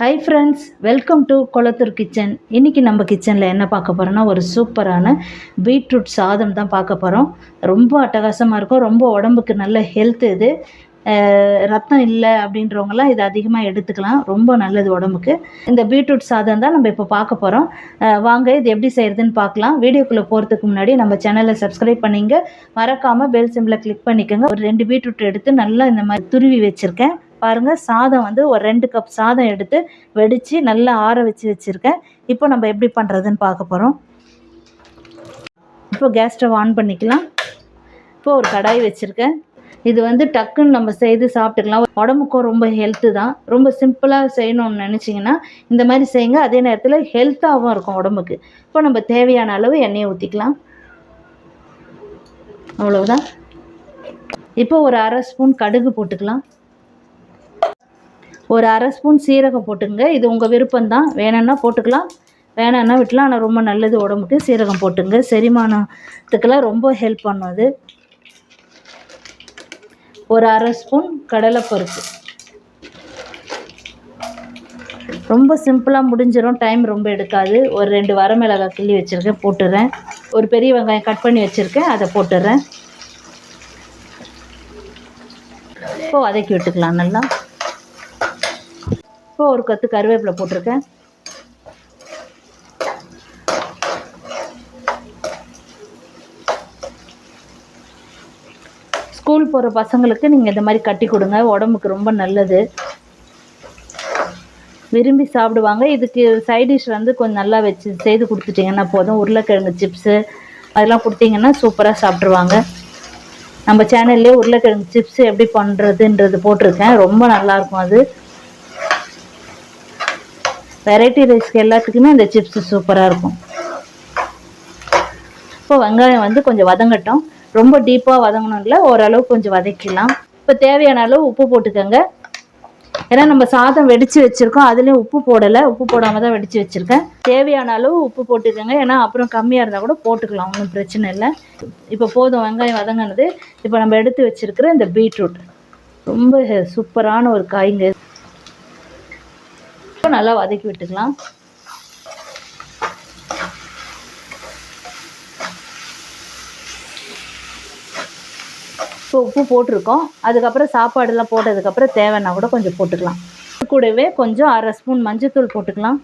Hi friends welcome to Kulathur kitchen இன்றைக்கி நம்ம கிச்சனில் என்ன பார்க்க போகிறோன்னா ஒரு சூப்பரான பீட்ரூட் சாதம் தான் பார்க்க போகிறோம் ரொம்ப அட்டகாசமாக இருக்கும். ரொம்ப உடம்புக்கு நல்ல ஹெல்த் இது. ரத்தம் இல்லை அப்படின்றவங்கலாம் இதை அதிகமாக எடுத்துக்கலாம். ரொம்ப நல்லது உடம்புக்கு. இந்த பீட்ரூட் சாதம் தான் நம்ம இப்போ பார்க்க போகிறோம் வாங்க இது எப்படி செய்கிறதுன்னு பார்க்கலாம். வீடியோக்குள்ளே போகிறதுக்கு முன்னாடி நம்ம சேனலை சப்ஸ்கிரைப் பண்ணிங்க. மறக்காமல் பெல் சிம்பில் கிளிக் பண்ணிக்கோங்க. ஒரு ரெண்டு பீட்ரூட் எடுத்து நல்லா இந்த மாதிரி துருவி வச்சுருக்கேன். பாருங்கள் சாதம் வந்து ஒரு ரெண்டு கப் சாதம் எடுத்து வெடித்து நல்லா ஆற வச்சு வச்சுருக்கேன். இப்போ நம்ம எப்படி பண்ணுறதுன்னு பார்க்க போகிறோம் இப்போ கேஸ் ஸ்டவ் ஆன் பண்ணிக்கலாம். இப்போ ஒரு கடாய் வச்சுருக்கேன். இது வந்து டக்குன்னு நம்ம செய்து சாப்பிட்டுக்கலாம். உடம்புக்கும் ரொம்ப ஹெல்த்து தான். ரொம்ப சிம்பிளாக செய்யணும்னு நினச்சிங்கன்னா இந்த மாதிரி செய்யுங்க. அதே நேரத்தில் ஹெல்த்தாகவும் இருக்கும் உடம்புக்கு. இப்போ நம்ம தேவையான அளவு எண்ணெயை ஊற்றிக்கலாம் அவ்வளவுதான். இப்போ ஒரு அரை ஸ்பூன் கடுகு போட்டுக்கலாம். ஒரு அரை ஸ்பூன் சீரகம் போட்டுங்க இது உங்கள் விருப்பம்தான். வேணும்னா போட்டுக்கலாம். வேணான்னா விட்டுலாம். ஆனால் ரொம்ப நல்லது உடம்புக்கு. சீரகம் போட்டுங்க செரிமானத்துக்கெல்லாம் ரொம்ப ஹெல்ப் பண்ணும் அது. ஒரு அரை ஸ்பூன் கடலைப்பருப்பு. ரொம்ப சிம்பிளாக முடிஞ்சிடும் டைம் ரொம்ப எடுக்காது. ஒரு ரெண்டு வரமிளகாய் கிள்ளி வச்சுருக்கேன். போட்டுடுறேன் ஒரு பெரிய வெங்காயம் கட் பண்ணி வச்சுருக்கேன். அதை போட்டுடுறேன் இப்போது வதக்கி விட்டுக்கலாம் நல்லா. இப்போ ஒரு கத்து கருவேப்பிலை போட்டிருக்கேன். ஸ்கூல் போகிற பசங்களுக்கு நீங்கள் இந்த மாதிரி கட்டி கொடுங்க உடம்புக்கு ரொம்ப நல்லது. விரும்பி சாப்பிடுவாங்க. இதுக்கு சைடிஷ் வந்து கொஞ்சம் நல்லா வச்சு செய்து கொடுத்துட்டிங்கன்னா போதும். உருளைக்கிழங்கு சிப்ஸு அதெல்லாம் கொடுத்தீங்கன்னா சூப்பராக சாப்பிட்ருவாங்க நம்ம சேனல்லே உருளைக்கிழங்கு சிப்ஸ் எப்படி பண்ணுறதுன்றது போட்டிருக்கேன். ரொம்ப நல்லாயிருக்கும் அது. வெரைட்டி ரைஸ்க்கு எல்லாத்துக்குமே இந்த சிப்ஸ் சூப்பராக இருக்கும். இப்போ வெங்காயம் வந்து கொஞ்சம் வதங்கட்டும். ரொம்ப டீப்பாக வதங்கணும் இல்லை ஓரளவு கொஞ்சம் வதக்கிடலாம். இப்போ தேவையான அளவு உப்பு போட்டுக்கோங்க. ஏன்னா நம்ம சாதம் வெடித்து வச்சுருக்கோம். அதுலேயும் உப்பு போடலை. உப்பு போடாமல் தான் வெடித்து வச்சுருக்கேன். தேவையான அளவு உப்பு போட்டுக்கோங்க. ஏன்னா அப்புறம் கம்மியாக இருந்தால் கூட போட்டுக்கலாம். ஒன்றும் பிரச்சனை இல்லை. இப்போ போதும் வெங்காயம் வதங்கினது. இப்போ நம்ம எடுத்து வச்சுருக்கிற இந்த பீட்ரூட் ரொம்ப சூப்பரான ஒரு காய்ங்க. இப்போ நல்லா வதக்கி விட்டுக்கலாம். ஸோ உப்பு போட்டிருக்கோம். அதுக்கப்புறம் சாப்பாடுலாம் போட்டதுக்கப்புறம் தேவைன்னா கூட கொஞ்சம் போட்டுக்கலாம். கூடவே கொஞ்சம் அரை ஸ்பூன் மஞ்சத்தூள் போட்டுக்கலாம்.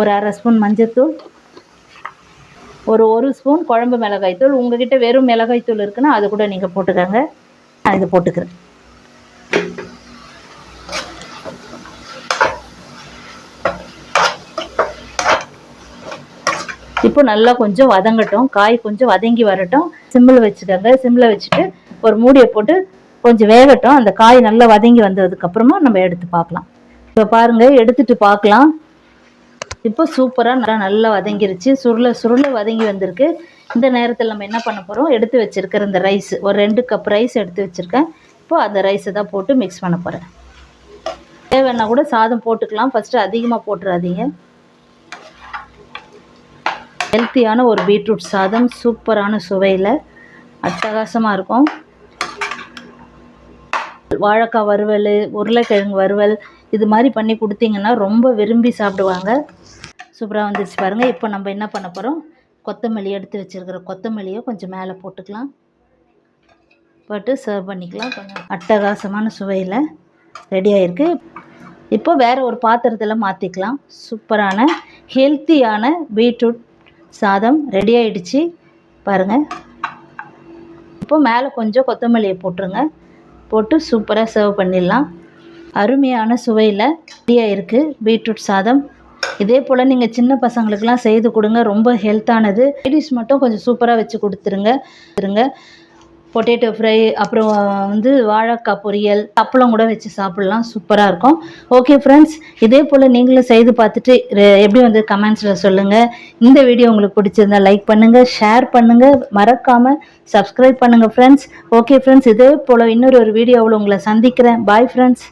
ஒரு அரை ஸ்பூன் மஞ்சத்தூள். ஒரு ஒரு ஸ்பூன் குழம்பு மிளகாய்த்தூள். உங்ககிட்ட வெறும் மிளகாய்த்தூள் இருக்குன்னா அது கூட நீங்கள் போட்டுக்கோங்க. நான் இதை போட்டுக்கிறேன். இப்போ நல்லா கொஞ்சம் வதங்கட்டும். காய் கொஞ்சம் வதங்கி வரட்டும். சிம்மில் வச்சுக்கோங்க. சிம்மில் வச்சுட்டு ஒரு மூடியை போட்டு கொஞ்சம் வேகட்டும். அந்த காய் நல்லா வதங்கி வந்ததுக்கப்புறமா நம்ம எடுத்து பார்க்கலாம். இப்போ பாருங்கள் எடுத்துட்டு பார்க்கலாம். இப்போ சூப்பராக நல்லா நல்லா வதங்கிருச்சு. சுருள சுருள வதங்கி வந்திருக்கு. இந்த நேரத்தில் நம்ம என்ன பண்ண போகிறோம் எடுத்து வச்சிருக்கிற இந்த ரைஸ் ஒரு ரெண்டு கப் ரைஸ் எடுத்து வச்சுருக்கேன். இப்போது அந்த ரைஸை தான் போட்டு மிக்ஸ் பண்ண போகிறேன் தேவைன்னா கூட சாதம் போட்டுக்கலாம். ஃபஸ்ட்டு அதிகமாக போட்டுறாதீங்க. ஹெல்த்தியான ஒரு பீட்ரூட் சாதம் சூப்பரான சுவையில் அட்டகாசமாக இருக்கும். வாழைக்காய் வறுவல் உருளைக்கிழங்கு வறுவல் இது மாதிரி பண்ணி கொடுத்தீங்கன்னா ரொம்ப விரும்பி சாப்பிடுவாங்க. சூப்பராக வந்துருச்சு பாருங்கள் இப்போ நம்ம என்ன பண்ண போகிறோம் கொத்தமல்லி எடுத்து வச்சுருக்கிற கொத்தமல்லியை கொஞ்சம் மேலே போட்டுக்கலாம். போட்டு சர்வ் பண்ணிக்கலாம். கொஞ்சம் அட்டகாசமான சுவையில் ரெடி ஆகிருக்கு இப்போ வேறு ஒரு பாத்திரத்தில் மாற்றிக்கலாம் சூப்பரான ஹெல்த்தியான பீட்ரூட் சாதம் ரெடி ஆகிடுச்சு பாருங்கள் இப்போ மேலே கொஞ்சம் கொத்தமல்லியை போட்டுருங்க. போட்டு சூப்பராக சர்வ் பண்ணிடலாம். அருமையான சுவையில் ரெடியாக இருக்குது பீட்ரூட் சாதம். இதே போல் நீங்கள் சின்ன பசங்களுக்கெல்லாம் செய்து கொடுங்க. ரொம்ப ஹெல்த்தானது லேடிஸ் மட்டும் கொஞ்சம் சூப்பராக வச்சு கொடுத்துருங்க. இருங்க பொட்டேட்டோ ஃப்ரை அப்புறம் வந்து வாழைக்காய் பொரியல் அப்பளம் கூட வச்சு சாப்பிட்லாம். சூப்பராக இருக்கும். ஓகே ஃப்ரெண்ட்ஸ் இதே போல் நீங்களும் செய்து பார்த்துட்டு எப்படி வந்து கமெண்ட்ஸில் சொல்லுங்கள் இந்த வீடியோ உங்களுக்கு பிடிச்சிருந்தா லைக் பண்ணுங்கள் ஷேர் பண்ணுங்கள் மறக்காமல் சப்ஸ்கிரைப் பண்ணுங்கள் ஃப்ரெண்ட்ஸ் ஓகே ஃப்ரெண்ட்ஸ் இதே போல் இன்னொரு ஒரு வீடியோவில் உங்களை சந்திக்கிறேன். Bye friends